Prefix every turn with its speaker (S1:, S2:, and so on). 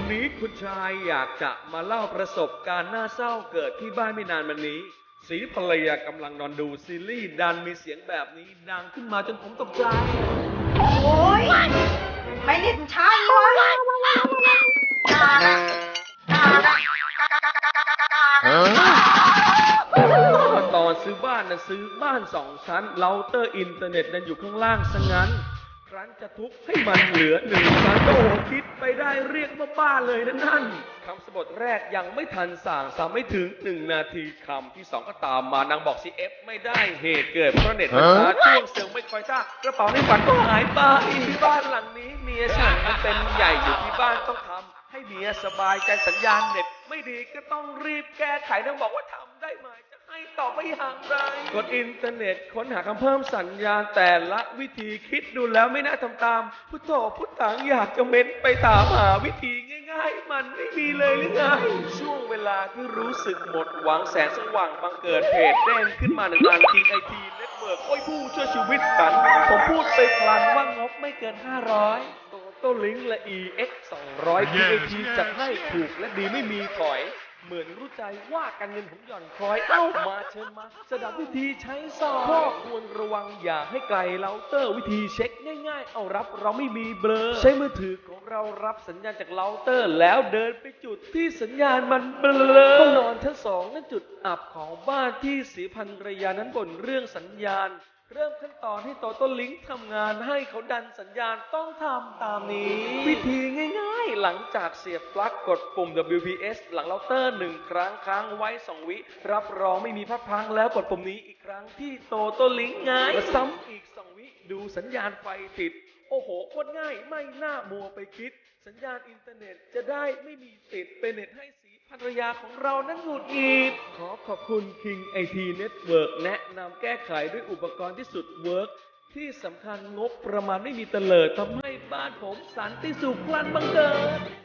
S1: นี้คุณชายอยากจะมาเล่าประสบการณ์น่าเศร้าเกิดที่บ้านไม่นานมานี้ สีภรรยากำลังนอนดูซีรีส์ดันมีเสียงแบบนี้ดังขึ้นมาจนผมตกใจ
S2: โอ้ยไม่เล่นช้าเลยวะกาละกาละกากากากากาละ
S1: ว่าตอนซื้อบ้านนะซื้อบ้านสองชั้นเราเตอร์อินเทอร์เน็ตนั้นอยู่ข้างล่างซะงั้น ครั้นจะทุบให้มันเหลือหนึ่งชั้นโอ้โหคิด ได้เรียกว่าบ้าเลยนะนั่นคำสบทแรกยังไม่ทันสั่งสามไม่ถึงหนึ่งนาทีคำที่สองก็ตามมานางบอก CF ไม่ได้เหตุเกิดเพราะเน็ตมันช้าช่วงเซลล์ไม่ค่อยท่ากระเป๋าในฝันก็หายไปที่บ้านหลังนี้เมียฉันมันเป็นใหญ่อยู่ที่บ้านต้องทำให้เมียสบายใจสัญญาณเน็ตไม่ดีก็ต้องรีบแก้ไขนางบอกว่าทำได้ไหม ให้ตอบไปอย่างไร กดอินเทอร์เน็ตค้นหาคำเพิ่มสัญญาณแต่ละวิธีคิดดูแล้วไม่น่าทำตาม พุทโธพุทธังอยากจะเม้นไปถามหาวิธีง่ายๆ มันไม่มีเลยหรือไง ช่วงเวลาที่รู้สึกหมดหวังแสงสว่างบังเกิดเพจเด้งขึ้นมาหนึ่งอันทีไอทีเน็ตเวิร์กโอ้ยผู้ช่วยชีวิตฉัน ผมพูดไปพลันว่างบไม่เกิน 500โตโต้ลิงก์และ EX 200 PAT จัดให้ถูกและดีไม่มีถอย เหมือนรู้ใจว่าการเงินผมหย่อนคล้อย เอ้ามาเชิญมาสดับวิธีใช้ซองข้อควรระวังอย่าให้ไกลเราเตอร์วิธีเช็คง่ายๆ เอารับเราไม่มีเบลอ ใช้มือถือของเรารับสัญญาณจากเราเตอร์ แล้วเดินไปจุดที่สัญญาณมันเบลอห้องนอนชั้นสองนั่นจุดอับของบ้านที่สีพันรยานั้นบ่นเรื่องสัญญาณ เริ่มขั้นตอนให้โตโต้ลิงก์ทำงานให้เขาดันสัญญาณต้องทำตามนี้ วิธีง่ายๆ หลังจากเสียบปลั๊กกดปุ่ม WPS หลังเราเตอร์หนึ่งครั้งค้างไว้ 2 วิ รับรองไม่มีพลาดพลังแล้วกดปุ่มนี้อีกครั้งที่โตโต้ลิงก์ง่ายแล้วซ้ำอีก 2 วิดูสัญญาณไฟติด โอ้โหโคตรง่ายไม่น่ามัวไปคิด สัญญาณอินเทอร์เน็ตจะได้ไม่มีติดเป็นเน็ตให้สีภรรยาของเรานั้นหงุดหงิดขอ ขอบคุณ King IT Network แนะนำแก้ไขด้วยอุปกรณ์ที่สุดเวิร์กที่สำคัญงบประมาณไม่มีเตลิดทำให้บ้านผมสันติสุขพลันบังเกิด